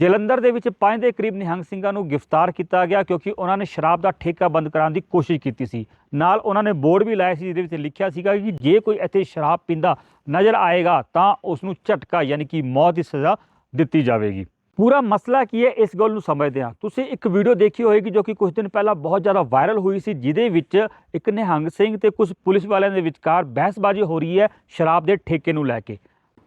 ਜਲੰਧਰ ਦੇ ਵਿੱਚ ਪੰਜ ਦੇ ਕਰੀਬ ਨਿਹੰਗ ਸਿੰਘਾਂ ਨੂੰ ਗ੍ਰਿਫਤਾਰ ਕੀਤਾ ਗਿਆ ਕਿਉਂਕਿ ਉਹਨਾਂ ਨੇ ਸ਼ਰਾਬ ਦਾ ਠੇਕਾ ਬੰਦ ਕਰਾਉਣ ਦੀ ਕੋਸ਼ਿਸ਼ ਕੀਤੀ ਸੀ। ਨਾਲ ਉਹਨਾਂ ਨੇ ਬੋਰਡ ਵੀ ਲਾਇਆ ਸੀ ਜਿਹਦੇ ਵਿੱਚ ਲਿਖਿਆ ਸੀਗਾ ਕਿ ਜੇ ਕੋਈ ਇੱਥੇ ਸ਼ਰਾਬ ਪੀਂਦਾ ਨਜ਼ਰ ਆਏਗਾ ਤਾਂ ਉਸ ਨੂੰ ਝਟਕਾ ਯਾਨੀ ਕਿ ਮੌਤ ਦੀ ਸਜ਼ਾ ਦਿੱਤੀ ਜਾਵੇਗੀ। ਪੂਰਾ ਮਸਲਾ ਕੀ ਹੈ? ਇਸ ਗੱਲ ਨੂੰ ਸਮਝਦੇ ਹਾਂ। ਤੁਸੀਂ ਇੱਕ ਵੀਡੀਓ ਦੇਖੀ ਹੋਏਗੀ ਜੋ ਕਿ ਕੁਝ ਦਿਨ ਪਹਿਲਾਂ ਬਹੁਤ ਜ਼ਿਆਦਾ ਵਾਇਰਲ ਹੋਈ ਸੀ, ਜਿਹਦੇ ਵਿੱਚ ਇੱਕ ਨਿਹੰਗ ਸਿੰਘ ਤੇ ਕੁਝ ਪੁਲਿਸ ਵਾਲਿਆਂ ਦੇ ਵਿਚਕਾਰ ਬਹਿਸਬਾਜ਼ੀ ਹੋ ਰਹੀ ਹੈ ਸ਼ਰਾਬ ਦੇ ਠੇਕੇ ਨੂੰ ਲੈ ਕੇ।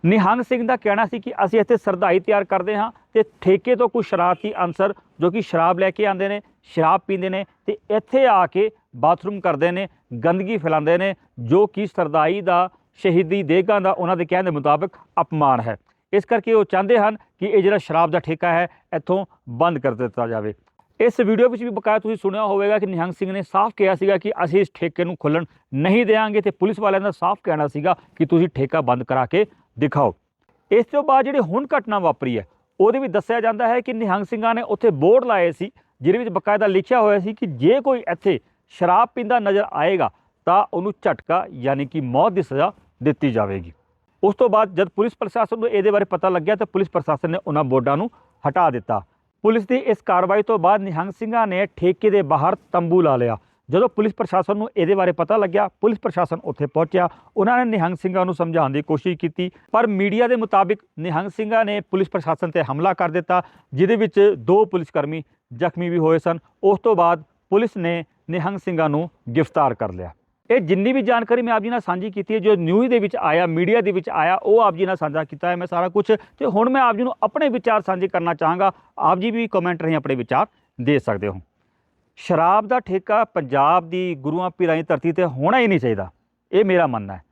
ਨਿਹੰਗ ਸਿੰਘ ਦਾ ਕਹਿਣਾ ਸੀ ਕਿ ਅਸੀਂ ਇੱਥੇ ਸਰਦਾਈ ਤਿਆਰ ਕਰਦੇ ਹਾਂ ਤੇ ਠੇਕੇ ਤੋਂ ਕੁਝ ਸ਼ਰਾਰਤੀ ਅਨਸਰ ਜੋ ਕਿ ਸ਼ਰਾਬ ਲੈ ਕੇ ਆਉਂਦੇ ਨੇ, ਸ਼ਰਾਬ ਪੀਂਦੇ ਨੇ ਤੇ ਇੱਥੇ ਆ ਕੇ ਬਾਥਰੂਮ ਕਰਦੇ ਨੇ, ਗੰਦਗੀ ਫੈਲਾਉਂਦੇ ਨੇ, ਜੋ ਕਿ ਸਰਦਾਈ ਦਾ, ਸ਼ਹੀਦੀ ਦੇਗਾਂ ਦਾ ਉਹਨਾਂ ਦੇ ਕਹਿਣ ਦੇ ਮੁਤਾਬਕ ਅਪਮਾਨ ਹੈ। ਇਸ ਕਰਕੇ ਉਹ ਚਾਹੁੰਦੇ ਹਨ ਕਿ ਇਹ ਜਿਹੜਾ ਸ਼ਰਾਬ ਦਾ ਠੇਕਾ ਹੈ, ਇੱਥੋਂ ਬੰਦ ਕਰ ਦਿੱਤਾ ਜਾਵੇ। ਇਸ ਵੀਡੀਓ ਵਿੱਚ ਵੀ ਬਕਾਇਆ ਤੁਸੀਂ ਸੁਣਿਆ ਹੋਵੇਗਾ ਕਿ ਨਿਹੰਗ ਸਿੰਘ ਨੇ ਸਾਫ਼ ਕਿਹਾ ਸੀਗਾ ਕਿ ਅਸੀਂ ਇਸ ਠੇਕੇ ਨੂੰ ਖੁੱਲਣ ਨਹੀਂ ਦੇਵਾਂਗੇ ਤੇ ਪੁਲਿਸ ਵਾਲਿਆਂ ਦਾ ਸਾਫ਼ ਕਹਿਣਾ ਸੀਗਾ ਕਿ ਤੁਸੀਂ ਠੇਕਾ ਬੰਦ ਕਰਾ ਕੇ ਦਿਖਾਓ। ਇਸ ਤੋਂ ਬਾਅਦ ਜਿਹੜੀ ਹੁਣ ਘਟਨਾ ਵਾਪਰੀ ਹੈ, ਉਹਦੇ ਵਿੱਚ ਦੱਸਿਆ ਜਾਂਦਾ ਹੈ ਕਿ ਨਿਹੰਗ ਸਿੰਘਾਂ ਨੇ ਉੱਥੇ ਬੋਰਡ ਲਾਏ ਸੀ, ਜਿਹਦੇ ਵਿੱਚ ਬਕਾਇਦਾ ਲਿਖਿਆ ਹੋਇਆ ਸੀ ਕਿ ਜੇ ਕੋਈ ਇੱਥੇ ਸ਼ਰਾਬ ਪੀਂਦਾ ਨਜ਼ਰ ਆਏਗਾ, ਤਾਂ ਉਹਨੂੰ ਝਟਕਾ ਯਾਨੀ ਕਿ ਮੌਤ ਦੀ ਸਜ਼ਾ ਦਿੱਤੀ ਜਾਵੇਗੀ। ਉਸ ਤੋਂ ਬਾਅਦ ਜਦ ਪੁਲਿਸ ਪ੍ਰਸ਼ਾਸਨ ਨੂੰ ਇਹਦੇ ਬਾਰੇ ਪਤਾ ਲੱਗਿਆ, ਤਾਂ ਪੁਲਿਸ ਪ੍ਰਸ਼ਾਸਨ ਨੇ ਉਹਨਾਂ ਬੋਰਡਾਂ ਨੂੰ ਹਟਾ ਦਿੱਤਾ। ਪੁਲਿਸ ਦੀ ਇਸ ਕਾਰਵਾਈ ਤੋਂ ਬਾਅਦ ਨਿਹੰਗ ਸਿੰਘਾਂ ਨੇ ਠੇਕੇ ਦੇ ਬਾਹਰ ਤੰਬੂ ਲਾ ਲਿਆ। ਜਦੋਂ ਪੁਲਿਸ ਪ੍ਰਸ਼ਾਸਨ ਨੂੰ ਇਹਦੇ ਬਾਰੇ ਪਤਾ ਲੱਗਿਆ, ਪੁਲਿਸ ਪ੍ਰਸ਼ਾਸਨ ਉੱਥੇ ਪਹੁੰਚਿਆ। ਉਹਨਾਂ ਨੇ ਨਿਹੰਗ ਸਿੰਘਾਂ ਨੂੰ ਸਮਝਾਉਣ ਦੀ ਕੋਸ਼ਿਸ਼ ਕੀਤੀ, ਪਰ ਮੀਡੀਆ ਦੇ ਮੁਤਾਬਿਕ ਨਿਹੰਗ ਸਿੰਘਾਂ ਨੇ ਪੁਲਿਸ ਪ੍ਰਸ਼ਾਸਨ ਤੇ ਹਮਲਾ ਕਰ ਦਿੱਤਾ, ਜਿਹਦੇ ਵਿੱਚ ਦੋ ਪੁਲਿਸ ਕਰਮੀ ਜ਼ਖਮੀ ਵੀ ਹੋਏ ਸਨ। ਉਸ ਤੋਂ ਬਾਅਦ ਪੁਲਿਸ ਨੇ ਨਿਹੰਗ ਸਿੰਘਾਂ ਨੂੰ ਗ੍ਰਿਫਤਾਰ ਕਰ ਲਿਆ। ਇਹ ਜਿੰਨੀ ਵੀ ਜਾਣਕਾਰੀ ਮੈਂ ਆਪ ਜੀ ਨਾਲ ਸਾਂਝੀ ਕੀਤੀ ਹੈ, ਜੋ ਨਿਊਜ਼ ਦੇ ਵਿੱਚ ਆਇਆ, ਮੀਡੀਆ ਦੇ ਵਿੱਚ ਆਇਆ, ਉਹ ਆਪ ਜੀ ਨਾਲ ਸਾਂਝਾ ਕੀਤਾ ਹੈ ਮੈਂ ਸਾਰਾ ਕੁਝ ਤੇ ਹੁਣ ਮੈਂ ਆਪ ਜੀ ਨੂੰ ਆਪਣੇ ਵਿਚਾਰ ਸਾਂਝੇ ਕਰਨਾ ਚਾਹਾਂਗਾ। ਆਪ ਜੀ ਵੀ ਕਮੈਂਟ ਰਾਹੀਂ ਆਪਣੇ ਵਿਚਾਰ ਦੇ ਸਕਦੇ ਹੋ। ਸ਼ਰਾਬ ਦਾ ਠੇਕਾ ਪੰਜਾਬ ਦੀ ਗੁਰੂਆਂ ਪੀਰਾਂ ਦੀ ਧਰਤੀ ਤੇ ਹੋਣਾ ਹੀ ਨਹੀਂ ਚਾਹੀਦਾ। ਇਹ ਮੇਰਾ ਮੰਨਣਾ ਹੈ।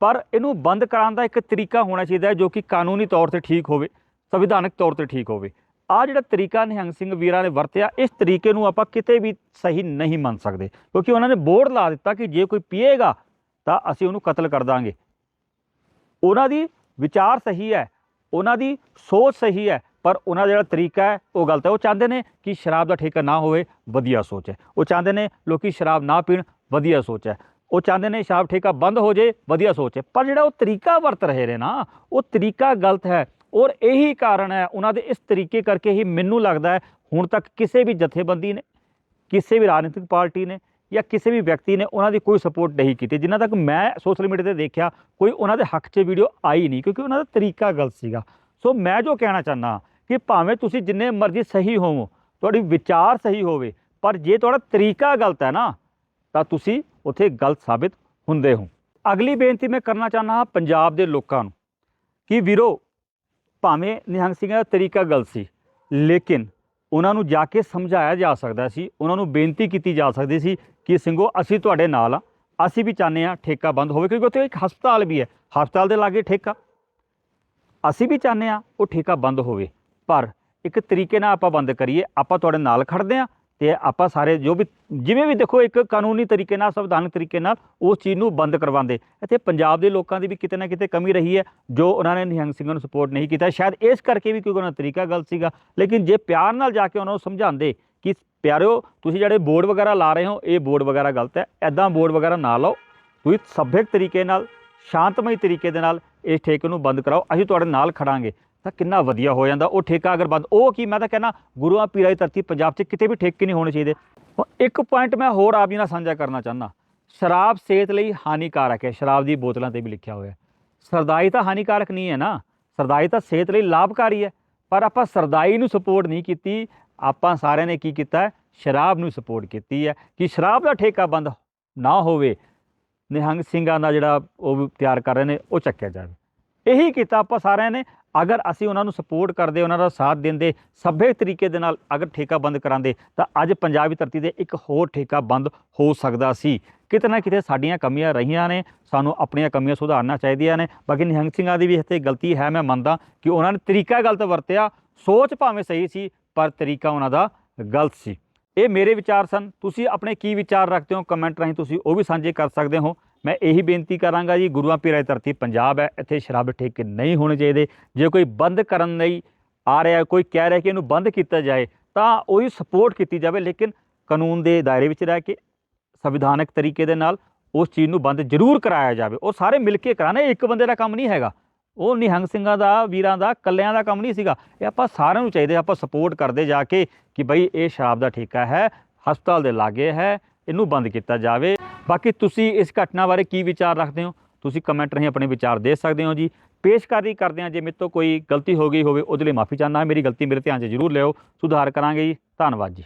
ਪਰ ਇਹਨੂੰ ਬੰਦ ਕਰਾਉਣ ਦਾ ਇੱਕ ਤਰੀਕਾ ਹੋਣਾ ਚਾਹੀਦਾ ਹੈ ਜੋ ਕਿ ਕਾਨੂੰਨੀ ਤੌਰ ਤੇ ਠੀਕ ਹੋਵੇ, ਸੰਵਿਧਾਨਕ ਤੌਰ ਤੇ ਠੀਕ ਹੋਵੇ। ਆ ਜਿਹੜਾ ਤਰੀਕਾ ਨਿਹੰਗ ਸਿੰਘ ਵੀਰਾਂ ਨੇ ਵਰਤਿਆ, ਇਸ ਤਰੀਕੇ ਨੂੰ ਆਪਾਂ ਕਿਤੇ ਵੀ ਸਹੀ ਨਹੀਂ ਮੰਨ ਸਕਦੇ, ਕਿਉਂਕਿ ਉਹਨਾਂ ਨੇ ਬੋਰਡ ਲਾ ਦਿੱਤਾ ਕਿ ਜੇ ਕੋਈ ਪੀਏਗਾ, ਤਾਂ ਅਸੀਂ ਉਹਨੂੰ ਕਤਲ ਕਰ ਦਾਂਗੇ। ਉਹਨਾਂ ਦੀ ਵਿਚਾਰ ਸਹੀ ਹੈ, ਉਹਨਾਂ ਦੀ ਸੋਚ ਸਹੀ ਹੈ ਪਰ ਉਹਨਾਂ ਦਾ ਜਿਹੜਾ ਤਰੀਕਾ ਹੈ, ਉਹ ਗਲਤ ਹੈ। ਉਹ ਚਾਹੁੰਦੇ ਨੇ ਕਿ ਸ਼ਰਾਬ ਦਾ ਠੇਕਾ ਨਾ ਹੋਵੇ, ਵਧੀਆ ਸੋਚ ਹੈ। ਉਹ ਚਾਹੁੰਦੇ ਨੇ ਲੋਕੀ ਸ਼ਰਾਬ ਨਾ ਪੀਣ, ਵਧੀਆ ਸੋਚ ਹੈ। ਉਹ ਚਾਹੁੰਦੇ ਨੇ ਸ਼ਰਾਬ ਠੇਕਾ ਬੰਦ ਹੋ ਜੇ, ਵਧੀਆ ਸੋਚ ਹੈ। ਪਰ ਜਿਹੜਾ ਉਹ ਤਰੀਕਾ ਵਰਤ ਰਹੇ ਨੇ ਨਾ, ਉਹ ਤਰੀਕਾ ਗਲਤ ਹੈ। ਔਰ ਇਹੀ ਕਾਰਨ ਹੈ, ਉਹਨਾਂ ਦੇ ਇਸ ਤਰੀਕੇ ਕਰਕੇ ਹੀ ਮੈਨੂੰ ਲੱਗਦਾ ਹੈ, ਹੁਣ ਤੱਕ ਕਿਸੇ ਵੀ ਜਥੇਬੰਦੀ ਨੇ, ਕਿਸੇ ਵੀ ਰਾਜਨੀਤਿਕ ਪਾਰਟੀ ਨੇ ਜਾਂ ਕਿਸੇ ਵੀ ਵਿਅਕਤੀ ਨੇ ਉਹਨਾਂ ਦੀ ਕੋਈ ਸਪੋਰਟ ਨਹੀਂ ਕੀਤੀ। ਜਿੰਨਾ ਤੱਕ ਮੈਂ ਸੋਸ਼ਲ ਮੀਡੀਆ ਤੇ ਦੇਖਿਆ, ਕੋਈ ਉਹਨਾਂ ਦੇ ਹੱਕ 'ਚ ਵੀਡੀਓ ਆਈ ਨਹੀਂ, ਕਿਉਂਕਿ ਉਹਨਾਂ ਦਾ ਤਰੀਕਾ ਗਲਤ ਸੀਗਾ। ਸੋ ਮੈਂ ਜੋ ਕਹਿਣਾ ਚਾਹੁੰਦਾ ਕਿ ਭਾਵੇਂ ਤੁਸੀਂ ਜਿੰਨੇ ਮਰਜ਼ੀ ਸਹੀ ਹੋਵੋ, ਤੁਹਾਡੀ ਵਿਚਾਰ ਸਹੀ ਹੋਵੇ, ਪਰ ਜੇ ਤੁਹਾਡਾ ਤਰੀਕਾ ਗਲਤ ਹੈ ਨਾ, ਤਾਂ ਤੁਸੀਂ ਉੱਥੇ ਗਲਤ ਸਾਬਿਤ ਹੁੰਦੇ ਹੋ। ਅਗਲੀ ਬੇਨਤੀ ਮੈਂ ਕਰਨਾ ਚਾਹੁੰਦਾ ਹਾਂ ਪੰਜਾਬ ਦੇ ਲੋਕਾਂ ਨੂੰ ਕਿ ਵੀਰੋ, ਭਾਵੇਂ ਨਿਹੰਗ ਸਿੰਘਾਂ ਦਾ ਤਰੀਕਾ ਗਲਤ ਸੀ, ਲੇਕਿਨ ਉਹਨਾਂ ਨੂੰ ਜਾ ਕੇ ਸਮਝਾਇਆ ਜਾ ਸਕਦਾ ਸੀ, ਉਹਨਾਂ ਨੂੰ ਬੇਨਤੀ ਕੀਤੀ ਜਾ ਸਕਦੀ ਸੀ ਕਿ ਸਿੰਘੋ, ਅਸੀਂ ਤੁਹਾਡੇ ਨਾਲ ਆ ਅਸੀਂ ਵੀ ਚਾਹੁੰਦੇ ਆ ਠੇਕਾ ਬੰਦ ਹੋਵੇ, ਕਿਉਂਕਿ ਉੱਥੇ ਇੱਕ ਹਸਪਤਾਲ ਵੀ ਹੈ, ਹਸਪਤਾਲ ਦੇ ਲਾਗੇ ਠੇਕਾ। ਅਸੀਂ ਵੀ ਚਾਹੁੰਦੇ ਆ ਉਹ ਠੇਕਾ ਬੰਦ ਹੋਵੇ। ਪਰ ਇੱਕ ਤਰੀਕੇ ਨਾਲ ਆਪਾਂ ਬੰਦ ਕਰੀਏ, ਆਪਾਂ ਤੁਹਾਡੇ ਨਾਲ ਖੜਦੇ ਆ ਤੇ ਆਪਾਂ ਸਾਰੇ ਜੋ ਵੀ, ਜਿਵੇਂ ਵੀ ਦੇਖੋ ਇੱਕ ਕਾਨੂੰਨੀ ਤਰੀਕੇ ਨਾਲ, ਸੰਵਿਧਾਨਕ ਤਰੀਕੇ ਨਾਲ ਉਸ ਚੀਜ਼ ਨੂੰ ਬੰਦ ਕਰਵਾਉਂਦੇ। ਇੱਥੇ ਪੰਜਾਬ ਦੇ ਲੋਕਾਂ ਦੀ ਵੀ ਕਿਤੇ ਨਾ ਕਿਤੇ ਕਮੀ ਰਹੀ ਹੈ, ਜੋ ਉਹਨਾਂ ਨੇ ਨਿਹੰਗ ਸਿੰਘਾਂ ਨੂੰ ਸਪੋਰਟ ਨਹੀਂ ਕੀਤਾ। ਸ਼ਾਇਦ ਇਸ ਕਰਕੇ ਵੀ ਕਿਉਂਕਿ ਉਹਨਾਂ ਦਾ ਤਰੀਕਾ ਗਲਤ ਸੀਗਾ, ਲੇਕਿਨ ਜੇ ਪਿਆਰ ਨਾਲ ਜਾ ਕੇ ਉਹਨਾਂ ਨੂੰ ਸਮਝਾਉਂਦੇ ਕਿ ਪਿਆਰਿਓ, ਤੁਸੀਂ ਜਿਹੜੇ ਬੋਰਡ ਵਗੈਰਾ ਲਾ ਰਹੇ ਹੋ, ਇਹ ਬੋਰਡ ਵਗੈਰਾ ਗਲਤ ਹੈ ਐਦਾਂ ਬੋਰਡ ਵਗੈਰਾ ਨਾ ਲਾਓ। ਤੁਸੀਂ ਸਭਿਅਕ ਤਰੀਕੇ ਨਾਲ, ਸ਼ਾਂਤਮਈ ਤਰੀਕੇ ਦੇ ਨਾਲ ਇਸ ਠੇਕੇ ਨੂੰ ਬੰਦ ਕਰਾਓ। ਅਸੀਂ ਤੁਹਾਡੇ ਨਾਲ ਖੜਾਂਗੇ। ਤਾਂ ਕਿੰਨਾ ਵਧੀਆ ਹੋ ਜਾਂਦਾ, ਉਹ ਠੇਕਾ ਅਗਰ ਬੰਦ, ਉਹ ਕੀ ਮੈਂ ਤਾਂ ਕਹਿੰਦਾ ਗੁਰੂਆਂ ਪੀਰਾਂ ਦੀ ਧਰਤੀ ਪੰਜਾਬ 'ਚ ਕਿਤੇ ਵੀ ਠੇਕੇ ਨਹੀਂ ਹੋਣੇ ਚਾਹੀਦੇ। ਇੱਕ ਪੁਆਇੰਟ ਮੈਂ ਹੋਰ ਆਪ ਜੀ ਨਾਲ ਸਾਂਝਾ ਕਰਨਾ ਚਾਹੁੰਦਾ। ਸ਼ਰਾਬ ਸਿਹਤ ਲਈ ਹਾਨੀਕਾਰਕ ਹੈ, ਸ਼ਰਾਬ ਦੀ ਬੋਤਲਾਂ ਤੇ ਵੀ ਲਿਖਿਆ ਹੋਇਆ ਸਰਦਾਈ ਤਾਂ ਹਾਨੀਕਾਰਕ ਨਹੀਂ ਹੈ ਨਾ, ਸਰਦਾਈ ਤਾਂ ਸਿਹਤ ਲਈ ਲਾਭਕਾਰੀ ਹੈ। ਪਰ ਆਪਾਂ ਸਰਦਾਈ ਨੂੰ ਸਪੋਰਟ ਨਹੀਂ ਕੀਤੀ, ਆਪਾਂ ਸਾਰਿਆਂ ਨੇ ਕੀ ਕੀਤਾ ਸ਼ਰਾਬ ਨੂੰ ਸਪੋਰਟ ਕੀਤੀ ਹੈ ਕਿ ਸ਼ਰਾਬ ਦਾ ਠੇਕਾ ਬੰਦ ਨਾ ਹੋਵੇ। ਨਿਹੰਗ ਸਿੰਘਾਂ ਦਾ ਜਿਹੜਾ ਉਹ ਵੀ ਤਿਆਰ ਕਰ ਰਹੇ ਨੇ, ਉਹ ਚੱਕਿਆ ਜਾਵੇ। ਇਹੀ ਕੀਤਾ ਆਪਾਂ ਸਾਰਿਆਂ ਨੇ ਅਗਰ ਅਸੀਂ ਉਹਨਾਂ ਨੂੰ ਸਪੋਰਟ ਕਰਦੇ, ਉਹਨਾਂ ਦਾ ਸਾਥ ਦਿੰਦੇ, ਸਭੇ ਤਰੀਕੇ ਦੇ ਨਾਲ ਅਗਰ ਠੇਕਾ ਬੰਦ ਕਰਾਂਦੇ, ਤਾਂ ਅੱਜ ਪੰਜਾਬੀ ਧਰਤੀ ਦੇ ਇੱਕ ਹੋਰ ਠੇਕਾ ਬੰਦ ਹੋ ਸਕਦਾ ਸੀ। ਕਿਤੇ ਨਾ ਕਿਤੇ ਸਾਡੀਆਂ ਕਮੀਆਂ ਰਹੀਆਂ ਨੇ, ਸਾਨੂੰ ਆਪਣੀਆਂ ਕਮੀਆਂ ਸੁਧਾਰਨਾ ਚਾਹੀਦੀਆਂ ਨੇ। ਬਾਕੀ ਨਿਹੰਗ ਸਿੰਘਾਂ ਦੀ ਵੀ ਇੱਥੇ ਗਲਤੀ ਹੈ, ਮੈਂ ਮੰਨਦਾ ਕਿ ਉਹਨਾਂ ਨੇ ਤਰੀਕਾ ਗਲਤ ਵਰਤਿਆ, ਸੋਚ ਭਾਵੇਂ ਸਹੀ ਸੀ, ਪਰ ਤਰੀਕਾ ਉਹਨਾਂ ਦਾ ਗਲਤ ਸੀ। ਇਹ ਮੇਰੇ ਵਿਚਾਰ ਸਨ। ਤੁਸੀਂ ਆਪਣੇ ਕੀ ਵਿਚਾਰ ਰੱਖਦੇ ਹੋ? ਕਮੈਂਟ ਰਾਹੀਂ ਤੁਸੀਂ ਉਹ ਵੀ ਸਾਂਝੇ ਕਰ ਸਕਦੇ ਹੋ। ਮੈਂ ਇਹੀ ਬੇਨਤੀ ਕਰਾਂਗਾ ਜੀ, ਗੁਰੂਆਂ ਪੀਰਾਂ ਦੀ ਧਰਤੀ ਪੰਜਾਬ ਹੈ, ਇੱਥੇ ਸ਼ਰਾਬ ਠੇਕੇ ਨਹੀਂ ਹੋਣੇ ਚਾਹੀਦੇ। ਜੇ ਕੋਈ ਬੰਦ ਕਰਨ ਲਈ ਆ ਰਿਹਾ, ਕੋਈ ਕਹਿ ਰਿਹਾ ਕਿ ਇਹਨੂੰ ਬੰਦ ਕੀਤਾ ਜਾਏ, ਤਾਂ ਉਹਦੀ ਸਪੋਰਟ ਕੀਤੀ ਜਾਵੇ, ਲੇਕਿਨ ਕਾਨੂੰਨ ਦੇ ਦਾਇਰੇ ਵਿੱਚ ਰਹਿ ਕੇ, ਸੰਵਿਧਾਨਕ ਤਰੀਕੇ ਦੇ ਨਾਲ ਉਸ ਚੀਜ਼ ਨੂੰ ਬੰਦ ਜ਼ਰੂਰ ਕਰਾਇਆ ਜਾਵੇ। ਉਹ ਸਾਰੇ ਮਿਲ ਕੇ ਕਰਾਣੇ ਇੱਕ ਬੰਦੇ ਦਾ ਕੰਮ ਨਹੀਂ ਹੈਗਾ। ਉਹ ਨਿਹੰਗ ਸਿੰਘਾਂ ਦਾ, ਵੀਰਾਂ ਦਾ, ਕੱਲਿਆਂ ਦਾ ਕੰਮ ਨਹੀਂ ਸੀਗਾ। ਇਹ ਆਪਾਂ ਸਾਰਿਆਂ ਨੂੰ ਚਾਹੀਦੇ, ਆਪਾਂ ਸਪੋਰਟ ਕਰਦੇ ਜਾ ਕੇ ਕਿ ਬਈ ਇਹ ਸ਼ਰਾਬ ਦਾ ਠੇਕਾ ਹੈ, ਹਸਪਤਾਲ ਦੇ ਲਾਗੇ ਹੈ, ਇਹਨੂੰ ਬੰਦ ਕੀਤਾ ਜਾਵੇ। ਬਾਕੀ ਤੁਸੀਂ ਇਸ ਘਟਨਾ ਬਾਰੇ ਕੀ ਵਿਚਾਰ ਰੱਖਦੇ ਹੋ? ਤੁਸੀਂ ਕਮੈਂਟ ਰਾਹੀਂ ਆਪਣੇ ਵਿਚਾਰ ਦੇ ਸਕਦੇ ਹੋ ਜੀ। ਪੇਸ਼ਕਾਰੀ ਕਰਦੇ ਹਾਂ ਜੇ ਮੇਰੇ ਤੋਂ ਕੋਈ ਗਲਤੀ ਹੋ ਗਈ ਹੋਵੇ, ਉਹਦੇ ਲਈ ਮਾਫੀ ਚਾਹੁੰਦਾ ਹਾਂ। ਮੇਰੀ ਗਲਤੀ ਮੇਰੇ ਧਿਆਨ 'ਚ ਜ਼ਰੂਰ ਲਿਓ ਸੁਧਾਰ ਕਰਾਂਗੇ ਜੀ। ਧੰਨਵਾਦ ਜੀ।